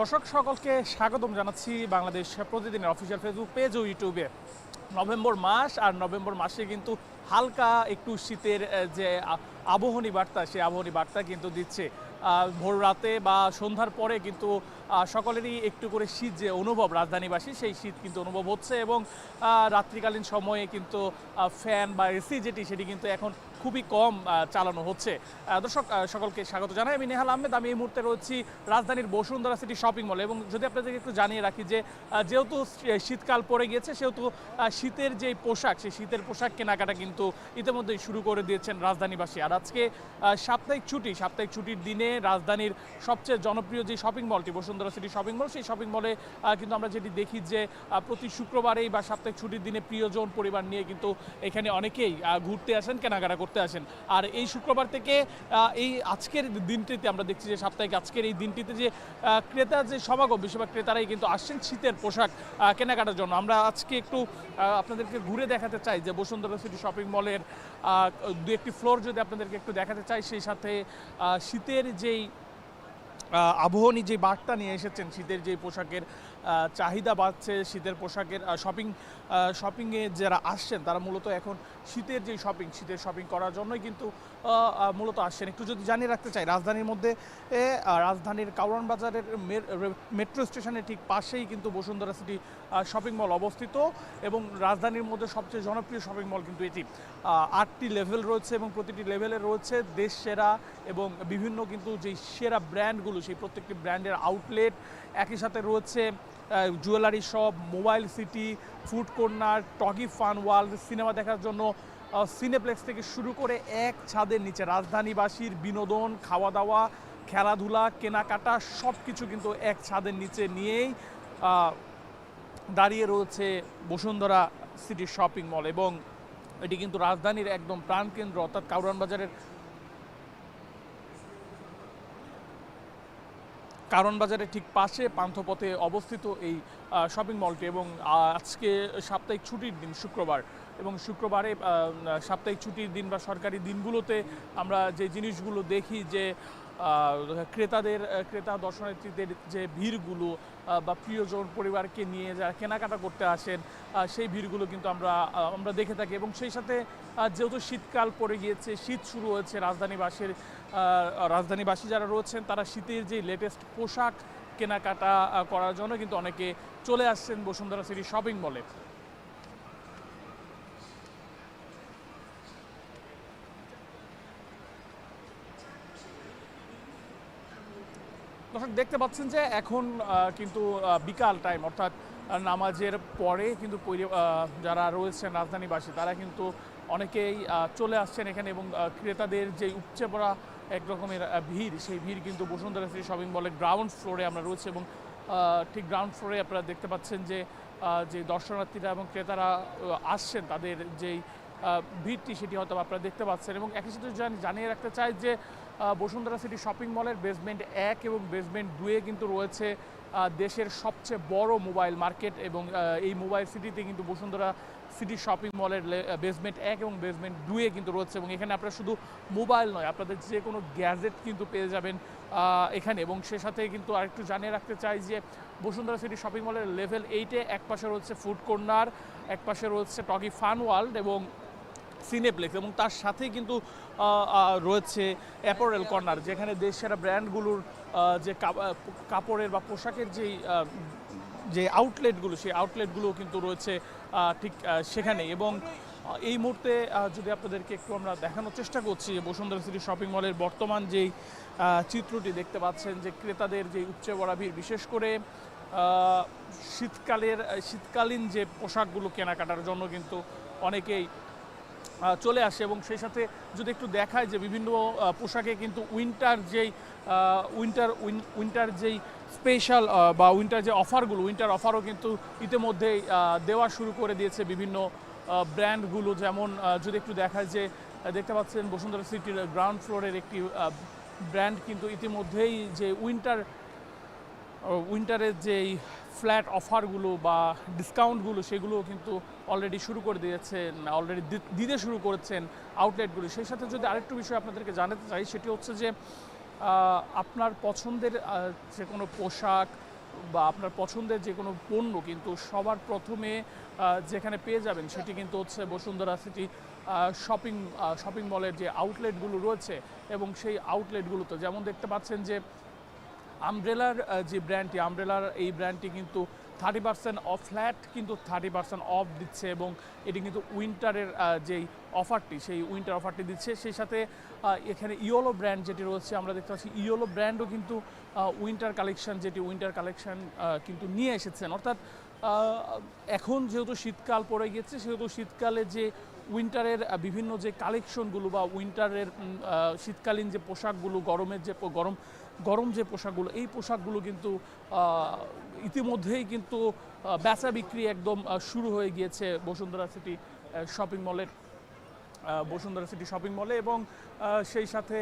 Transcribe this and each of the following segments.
দর্শক, সকলকে স্বাগতম জানাচ্ছি বাংলাদেশ প্রতিদিনের অফিসিয়াল ফেসবুক পেজ ও ইউটিউবে নভেম্বর মাস, আর নভেম্বর মাসে কিন্তু হালকা একটু শীতের যে আবহনী বার্তা, সেই আবহনী বার্তা কিন্তু দিচ্ছে। ভোর রাতে বা সন্ধ্যার পরে কিন্তু সকলেরই একটু করে শীত যে অনুভব রাজধানীবাসী, সেই শীত কিন্তু অনুভব হচ্ছে এবং রাত্রিকালীন সময়ে কিন্তু ফ্যান বা এসি যেটি, সেটি কিন্তু এখন খুবই কম চালানো হচ্ছে। দর্শক সকলকে স্বাগত জানাই। আমি নেহাল আহমেদ, আমি এই মুহূর্তে রয়েছি রাজধানীর বসুন্ধরা সিটি শপিং মল। এবং যদি আপনাদেরকে একটু জানিয়ে রাখি যে যেহেতু শীতকাল পড়ে গিয়েছে, সেহেতু শীতের যে পোশাক, সেই শীতের পোশাক কেনাকাটা কিন্তু ইতিমধ্যেই শুরু করে দিয়েছেন রাজধানীবাসী। আর আজকে সাপ্তাহিক ছুটি, সাপ্তাহিক ছুটির দিনে রাজধানীর সবচেয়ে জনপ্রিয় যে শপিং মলটি, বসুন্ধরা সিটি শপিং মল, সেই শপিং মলে কিন্তু আমরা যেটি দেখি যে প্রতি শুক্রবারেই বা সাপ্তাহিক ছুটির দিনে প্রিয়জন, পরিবার নিয়ে কিন্তু এখানে অনেকেই ঘুরতে আসেন, কেনাকাটা করতে আসেন। আর এই শুক্রবার থেকে এই আজকের দিনটিতে আমরা দেখছি যে সাপ্তাহিক আজকের এই দিনটিতে যে আহ, ক্রেতা যে সমাগম বেশিরভাগ ক্রেতারাই কিন্তু আসছেন শীতের পোশাক কেনাকাটার জন্য। আমরা আজকে একটু আপনাদেরকে ঘুরে দেখাতে চাই যে বসুন্ধরা সিটি শপিং মলের দু একটি ফ্লোর যদি আপনাদেরকে একটু দেখাতে চাই সেই সাথে শীতের যেই আবহনী যে বার্তা নিয়ে এসেছেন শীতের যে পোশাকের চাহিদা বাড়ছে শীতের পোশাকের শপিং শপিংয়ে যারা আসছেন তারা মূলত এখন শীতের যে শপিং শীতের শপিং করার জন্যই কিন্তু মূলত আসছেন। একটু যদি জানিয়ে রাখতে চাই, রাজধানীর মধ্যে রাজধানীর কাউরান বাজারের মেট্রো স্টেশনের ঠিক পাশেই কিন্তু বসুন্ধরা সিটি শপিং মল অবস্থিত এবং রাজধানীর মধ্যে সবচেয়ে জনপ্রিয় শপিং মল কিন্তু এটি। আটটি লেভেল রয়েছে এবং প্রতিটি লেভেলে রয়েছে দেশ সেরা এবং বিভিন্ন কিন্তু যেই সেরা ব্র্যান্ডগুলো সেই প্রত্যেকটি ব্র্যান্ডের আউটলেট একই সাথে রয়েছে jewellery shop mobile city food corner Toggi fun world cinema দেখার জন্য সিনেপ্লেক্স থেকে শুরু করে এক ছাদের নিচে রাজধানীবাসীর বিনোদন খাওয়া দাওয়া খেলাধুলা, কেনাকাটা সব কিছু কিন্তু এক ছাদের নিচে নিয়েই দাঁড়িয়ে রয়েছে বসুন্ধরা সিটি শপিং মল এবং এটি কিন্তু রাজধানীর একদম প্রাণকেন্দ্র, অর্থাৎ কাউরান বাজারের কারণ বাজারের ঠিক পাশে পান্থপথে অবস্থিত এই শপিং মলটি এবং আজকে সাপ্তাহিক ছুটির দিন, শুক্রবার। এবং শুক্রবারে সাপ্তাহিক ছুটির দিন বা সরকারি দিনগুলোতে আমরা যে জিনিসগুলো দেখি যে ক্রেতাদের ক্রেতা দর্শনার্থীদের যে ভিড়গুলো বা প্রিয়জন পরিবারকে নিয়ে যারা কেনাকাটা করতে আসেন সেই ভিড়গুলো কিন্তু আমরা আমরা দেখে থাকি। এবং সেই সাথে যেহেতু শীতকাল পড়ে গিয়েছে, শীত শুরু হয়েছে রাজধানীবাসীর রাজধানীবাসী যারা রয়েছেন, তারা শীতের যে লেটেস্ট পোশাক কেনাকাটা করার জন্য কিন্তু অনেকে চলে আসছেন বসুন্ধরা সিটি শপিং মলে দেখতে পাচ্ছেন যে এখন কিন্তু বিকাল টাইম অর্থাৎ নামাজের পরে কিন্তু যারা রয়েছেন রাজধানীবাসী, তারা কিন্তু অনেকেই চলে আসছেন এখানে এবং ক্রেতাদের যে উপচে পড়া এক রকমের ভিড়, সেই ভিড় কিন্তু বসুন্ধরা সিটি শপিং মলের গ্রাউন্ড ফ্লোরে আমরা রয়েছে এবং ঠিক গ্রাউন্ড ফ্লোরে আপনারা দেখতে পাচ্ছেন যে যে দর্শনার্থীরা এবং ক্রেতারা আসছেন, তাদের যেই ভিড়টি সেটি হয়তো আপনারা দেখতে পাচ্ছেন এবং একই সাথে জান- জানিয়ে রাখতে চাই যে বসুন্ধরা সিটি শপিং মলের বেসমেন্ট এক এবং বেসমেন্ট দুয়ে কিন্তু রয়েছে দেশের সবচেয়ে বড় মোবাইল মার্কেট এবং এই মোবাইল সিটিতে কিন্তু বসুন্ধরা সিটি শপিং মলের বেসমেন্ট এক এবং বেসমেন্ট দুয়ে কিন্তু রয়েছে এবং এখানে আপনারা শুধু মোবাইল নয়, আপনাদের যে কোনো গ্যাজেট কিন্তু পেয়ে যাবেন এখানে এবং সে সাথে কিন্তু আরেকটু জানিয়ে রাখতে চাই যে, বসুন্ধরা সিটি শপিং মলের লেভেল এইটে এক পাশে রয়েছে ফুড কর্নার এক পাশে রয়েছে টকি ফান ওয়ার্ল্ড এবং সিনেপ্লেক্স এবং তার সাথেই কিন্তু রয়েছে অ্যাপোরেল কর্নার যেখানে দেশ সেরা ব্র্যান্ডগুলোর যে কাপ- কাপড়ের বা পোশাকের যেই যে আউটলেটগুলো সেই আউটলেটগুলো কিন্তু রয়েছে ঠিক সেখানে এবং এই মুহূর্তে যদি আপনাদেরকে একটু আমরা দেখানোর চেষ্টা করছি যে বসুন্ধরা সিটি শপিং মলের বর্তমান যেই চিত্রটি দেখতে পাচ্ছেন যে ক্রেতাদের যে উপচে বড়া ভিড়, বিশেষ করে শীতকালের শীতকালীন যে পোশাকগুলো কেনাকাটার জন্য কিন্তু অনেকেই চলে আসে এবং সেই সাথে যদি একটু দেখায় যে বিভিন্ন পোশাকে কিন্তু উইন্টার যেই উইন্টার উইন্টার যেই স্পেশাল বা উইন্টার যে অফারগুলো উইন্টার অফারও কিন্তু ইতিমধ্যেই দেওয়া শুরু করে দিয়েছে বিভিন্ন ব্র্যান্ডগুলো যেমন যদি একটু দেখায় যে দেখতে পাচ্ছেন বসুন্ধরা সিটির গ্রাউন্ড ফ্লোরের একটি ব্র্যান্ড কিন্তু ইতিমধ্যেই যে উইন্টার উইন্টারের যেই ফ্ল্যাট অফারগুলো বা ডিসকাউন্টগুলো সেগুলো কিন্তু অলরেডি শুরু করে দিয়েছেন অলরেডি দিতে শুরু করেছেন আউটলেটগুলো সেই সাথে যদি আরেকটু বিষয় আপনাদেরকে জানাতে চাই, সেটি হচ্ছে যে আপনার পছন্দের যে কোনো পোশাক বা আপনার পছন্দের যে কোনো পণ্য কিন্তু সবার প্রথমে যেখানে পেয়ে যাবেন সেটি কিন্তু হচ্ছে বসুন্ধরা সিটি শপিং শপিং মলের যে আউটলেটগুলো রয়েছে এবং সেই আউটলেটগুলোতে যেমন দেখতে পাচ্ছেন যে আমব্রেলার যে ব্র্যান্ডটি আমব্রেলার এই ব্র্যান্ডটি কিন্তু থার্টি পার্সেন্ট অফ ফ্ল্যাট কিন্তু থার্টি পার্সেন্ট অফ দিচ্ছে এবং এটি কিন্তু উইন্টারের যেই অফারটি সেই উইন্টার অফারটি দিচ্ছে। সেই সাথে এখানে ইয়োলো ব্র্যান্ড যেটি রয়েছে, আমরা দেখতে পাচ্ছি ইয়োলো ব্র্যান্ডও কিন্তু উইন্টার কালেকশন যেটি উইন্টার কালেকশন কিন্তু নিয়ে এসেছেন। অর্থাৎ এখন যেহেতু শীতকাল পড়ে গেছে, সেহেতু শীতকালে যে উইন্টারের বিভিন্ন যে কালেকশনগুলো বা উইন্টারের শীতকালীন যে পোশাকগুলো, গরমের যে, গরম গরম যে পোশাকগুলো, এই পোশাকগুলো কিন্তু ইতিমধ্যেই কিন্তু বেচা বিক্রি একদম শুরু হয়ে গিয়েছে বসুন্ধরা সিটি শপিং মলের বসুন্ধরা সিটি শপিং মলে এবং সেই সাথে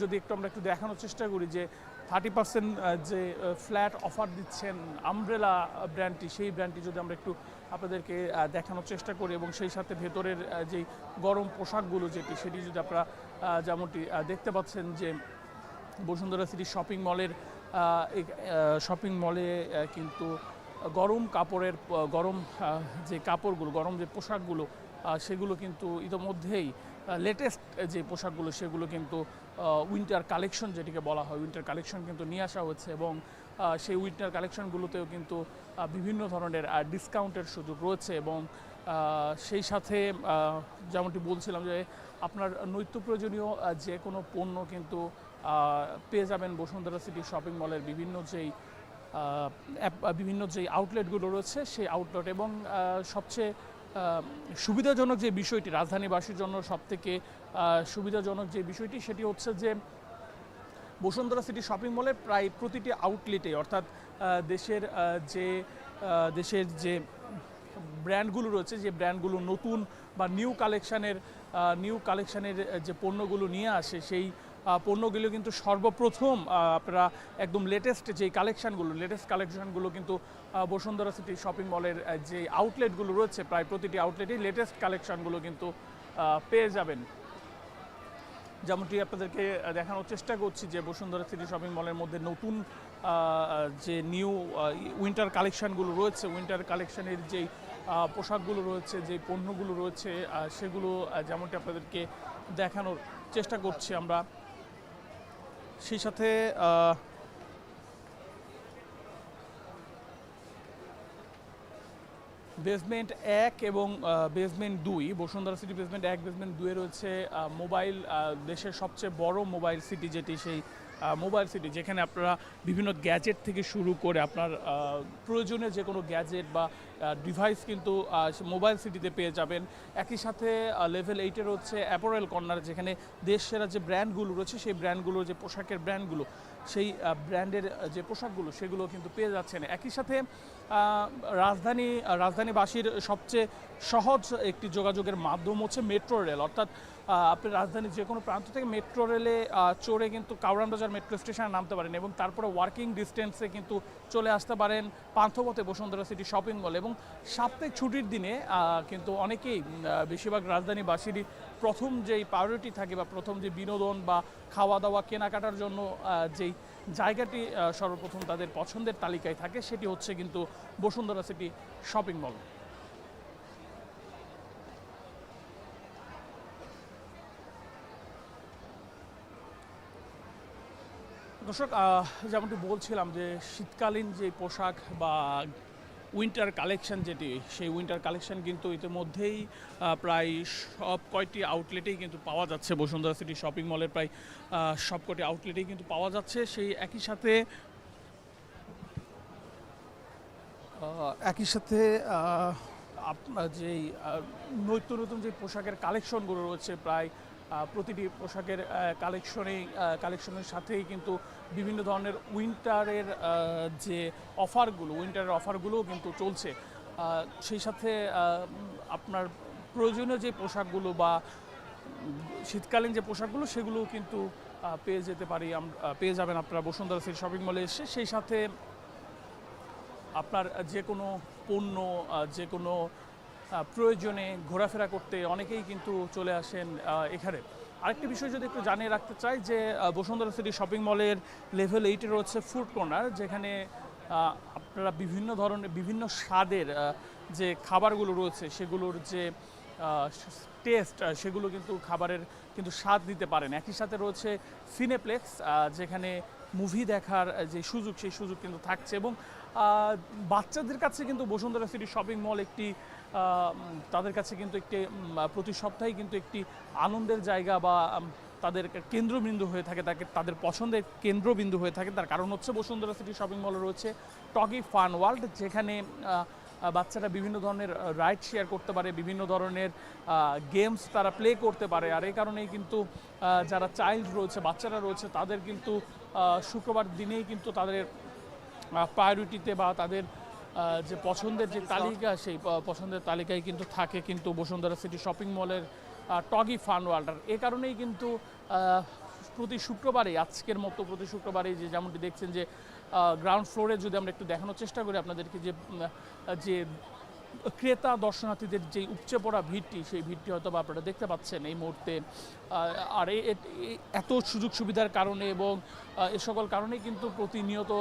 যদি একটু আমরা একটু দেখানোর চেষ্টা করি যে থার্টি পার্সেন্ট যে ফ্ল্যাট অফার দিচ্ছেন আমব্রেলা ব্র্যান্ডটি, সেই ব্র্যান্ডটি যদি আমরা একটু আপনাদেরকে দেখানোর চেষ্টা করি এবং সেই সাথে ভেতরের যেই গরম পোশাকগুলো যেটি, সেটি যদি আপনারা যেমনটি দেখতে পাচ্ছেন যে বসুন্ধরা সিটি শপিং মলের শপিং মলে কিন্তু গরম কাপড়ের গরম যে কাপড়গুলো, গরম যে পোশাকগুলো সেগুলো কিন্তু ইতোমধ্যেই লেটেস্ট যে পোশাকগুলো, সেগুলো কিন্তু উইন্টার কালেকশন যেটিকে বলা হয় উইন্টার কালেকশন কিন্তু নিয়ে আসা হচ্ছে এবং সেই উইন্টার কালেকশনগুলোতেও কিন্তু বিভিন্ন ধরনের ডিসকাউন্টের সুযোগ রয়েছে এবং সেই সাথে যেমনটি বলছিলাম যে আপনার নৈত্য প্রয়োজনীয় যে কোনো পণ্য কিন্তু পেয়ে যাবেন বসুন্ধরা সিটি শপিং মলের বিভিন্ন যেই বিভিন্ন যেই আউটলেটগুলো রয়েছে, সেই আউটলেট এবং সবচেয়ে সুবিধাজনক যে বিষয়টি, রাজধানীবাসীর জন্য সবথেকে সুবিধাজনক যে বিষয়টি, সেটি হচ্ছে যে বসুন্ধরা সিটি শপিং মলের প্রায় প্রতিটি আউটলেটে অর্থাৎ দেশের যে দেশের যে ব্র্যান্ডগুলো রয়েছে, যে ব্র্যান্ডগুলো নতুন বা নিউ কালেকশানের নিউ কালেকশানের যে পণ্যগুলো নিয়ে আসে, সেই পণ্যগুলো কিন্তু সর্বপ্রথম আপনারা একদম লেটেস্ট যে কালেকশানগুলো লেটেস্ট কালেকশনগুলো কিন্তু বসুন্ধরা সিটি শপিং মলের যে আউটলেটগুলো রয়েছে, প্রায় প্রতিটি আউটলেটেই লেটেস্ট কালেকশানগুলো কিন্তু পেয়ে যাবেন। যেমনটি আপনাদেরকে দেখানোর চেষ্টা করছি যে বসুন্ধরা সিটি শপিং মলের মধ্যে নতুন যে নিউ উইন্টার কালেকশানগুলো রয়েছে উইন্টার কালেকশানের যেই পোশাকগুলো রয়েছে যে পণ্যগুলো রয়েছে সেগুলো যেমনটি আপনাদেরকে দেখানোর চেষ্টা করছি আমরা। সেই সাথে বেসমেন্ট এক এবং বেসমেন্ট দুই, বসুন্ধরা সিটি বেসমেন্ট এক বেসমেন্ট দুয়ে রয়েছে মোবাইল দেশের সবচেয়ে বড় মোবাইল সিটি যেটি সেই মোবাইল সিটি যেখানে আপনারা বিভিন্ন গ্যাজেট থেকে শুরু করে আপনার আহ, প্রয়োজনীয় যে কোনো গ্যাজেট বা ডিভাইস কিন্তু মোবাইল সিটিতে পেয়ে যাবেন। একই সাথে লেভেল এইটের হচ্ছে অ্যাপোরেল কর্নার যেখানে দেশ সেরা যে ব্র্যান্ডগুলো রয়েছে সেই ব্র্যান্ডগুলো যে পোশাকের ব্র্যান্ডগুলো সেই ব্র্যান্ডের যে পোশাকগুলো সেগুলো কিন্তু পেয়ে যাচ্ছেন। একই সাথে রাজধানী রাজধানীবাসীর সবচেয়ে সহজ একটি যোগাযোগের মাধ্যম হচ্ছে মেট্রো রেল অর্থাৎ আপনি রাজধানীর যে কোনো প্রান্ত থেকে মেট্রো রেলে চড়ে কিন্তু কাউরান বাজার মেট্রো স্টেশনে নামতে পারেন এবং তারপরে ওয়ার্কিং ডিস্টেন্সে কিন্তু চলে আসতে পারেন পান্থপথে বসুন্ধরা সিটি শপিং মল এবং সাপ্তাহিক ছুটির দিনে কিন্তু অনেকেই বেশিরভাগ রাজধানীবাসীরই প্রথম যেই প্রায়োরিটি থাকে বা প্রথম যে বিনোদন বা খাওয়া দাওয়া কেনাকাটার জন্য যেই জায়গাটি সর্বপ্রথম তাদের পছন্দের তালিকায় থাকে সেটি হচ্ছে কিন্তু বসুন্ধরা সিটি শপিং মল দর্শক যেমনটি বলছিলাম যে শীতকালীন যে পোশাক বা উইন্টার কালেকশন যেটি সেই উইন্টার কালেকশন কিন্তু ইতিমধ্যেই প্রায় সব কয়টি আউটলেটেই কিন্তু পাওয়া যাচ্ছে। বসুন্ধরা সিটি শপিং মলের প্রায় সব কটি আউটলেটেই কিন্তু পাওয়া যাচ্ছে। সেই একই সাথে একই সাথে আপনার যেই আহ, নতুন যে পোশাকের কালেকশনগুলো রয়েছে প্রায় প্রতিটি পোশাকের কালেকশনেই কালেকশনের সাথেই কিন্তু বিভিন্ন ধরনের উইন্টারের যে অফারগুলো উইন্টারের অফারগুলোও কিন্তু চলছে। সেই সাথে আপনার প্রয়োজনীয় যে পোশাকগুলো বা শীতকালীন যে পোশাকগুলো, সেগুলোও কিন্তু পেয়ে যেতে পারি পেয়ে যাবেন আপনারা বসুন্ধরা সিটি শপিং মলে এসে। সেই সাথে আপনার যে কোনো পণ্য যে কোনো প্রয়োজনে ঘোরাফেরা করতে অনেকেই কিন্তু চলে আসেন এখানে। আরেকটি বিষয় যদি একটু জানিয়ে রাখতে চাই যে বসুন্ধরা সিটি শপিং মলের লেভেল এইটে রয়েছে ফুড কর্নার যেখানে আপনারা বিভিন্ন ধরনের, বিভিন্ন স্বাদের যে খাবারগুলো রয়েছে, সেগুলোর যে টেস্ট সেগুলো কিন্তু খাবারের কিন্তু স্বাদ দিতে পারেন। একই সাথে রয়েছে সিনেপ্লেক্স যেখানে মুভি দেখার যে সুযোগ, সেই সুযোগ কিন্তু থাকছে এবং বাচ্চাদের কাছে কিন্তু বসুন্ধরা সিটি শপিং মল একটি তাদের কাছে কিন্তু একটি প্রতি সপ্তাহে কিন্তু একটি আনন্দের জায়গা বা তাদের কেন্দ্রবিন্দু হয়ে থাকে, তাকে, তাদের পছন্দের কেন্দ্রবিন্দু হয়ে থাকে। তার কারণ হচ্ছে বসুন্ধরা সিটি শপিং মলে রয়েছে টগি ফান ওয়ার্ল্ড, যেখানে বাচ্চারা বিভিন্ন ধরনের রাইড শেয়ার করতে পারে, বিভিন্ন ধরনের গেমস তারা প্লে করতে পারে। আর এই কারণেই কিন্তু যারা চাইল্ড রয়েছে, বাচ্চারা রয়েছে, তাদের কিন্তু শুক্রবার দিনেই কিন্তু তাদের প্রায়োরিটিতে বা তাদের যে পছন্দের যে তালিকা, সেই পছন্দের তালিকায় কিন্তু থাকে কিন্তু বসুন্ধরা সিটি শপিং মলের টগি ফান ওয়ার্ল্ডার এ কারণেই কিন্তু প্রতি শুক্রবারে আজকের মতো প্রতি শুক্রবারে যে যেমনটি দেখছেন যে গ্রাউন্ড ফ্লোরে যদি আমরা একটু দেখানোর চেষ্টা করি আপনাদেরকে যে যে ক্রেতা দর্শনার্থীদের যে উপচে পড়া ভিড়টি, সেই ভিড়টি হয়তো আপনারা দেখতে পাচ্ছেন এই মুহূর্তে। আর এত সুযোগ সুবিধার কারণে এবং এ সকল কারণে কিন্তু প্রতিনিয়ত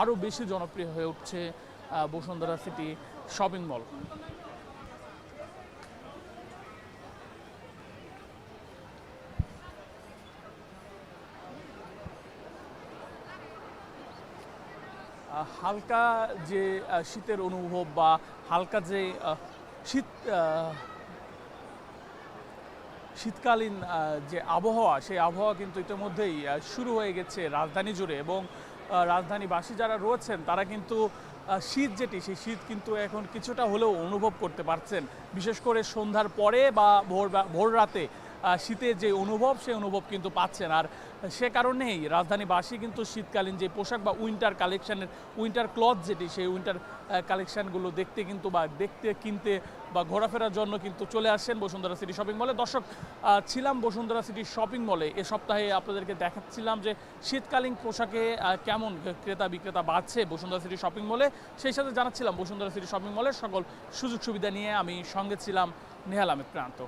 আরও বেশি জনপ্রিয় হয়ে উঠছে বসুন্ধরা সিটি শপিং মল। হালকা যে শীতের অনুভব বা হালকা যে শীত শীতকালীন যে আবহাওয়া, সেই আবহাওয়া কিন্তু ইতিমধ্যেই শুরু হয়ে গেছে রাজধানী জুড়ে এবং রাজধানীবাসী যারা রয়েছেন, তারা কিন্তু শীত যেটি, সেই শীত কিন্তু এখন কিছুটা হলেও অনুভব করতে পারছেন। বিশেষ করে সন্ধ্যার পরে বা ভোর ভোর রাতে শীতের যে অনুভব, সেই অনুভব কিন্তু পাচ্ছেন। আর সে কারণেই রাজধানীবাসী কিন্তু শীতকালীন যে পোশাক বা উইন্টার কালেকশানের উইন্টার ক্লথ যেটি, সেই উইন্টার কালেকশনগুলো দেখতে কিন্তু বা দেখতে, কিনতে বা ঘোরাফেরার জন্য কিন্তু চলে আসেন বসুন্ধরা সিটি শপিং মলে দর্শক ছিলাম বসুন্ধরা সিটি শপিং মলে এ। সপ্তাহে আপনাদেরকে দেখাচ্ছিলাম যে শীতকালীন পোশাকে কেমন ক্রেতা বিক্রেতা বাড়ছে বসুন্ধরা সিটি শপিং মলে সেই সাথে জানাচ্ছিলাম বসুন্ধরা সিটি শপিং মলের সকল সুযোগ সুবিধা নিয়ে আমি সঙ্গে ছিলাম নেহাল আহমেদ প্রান্ত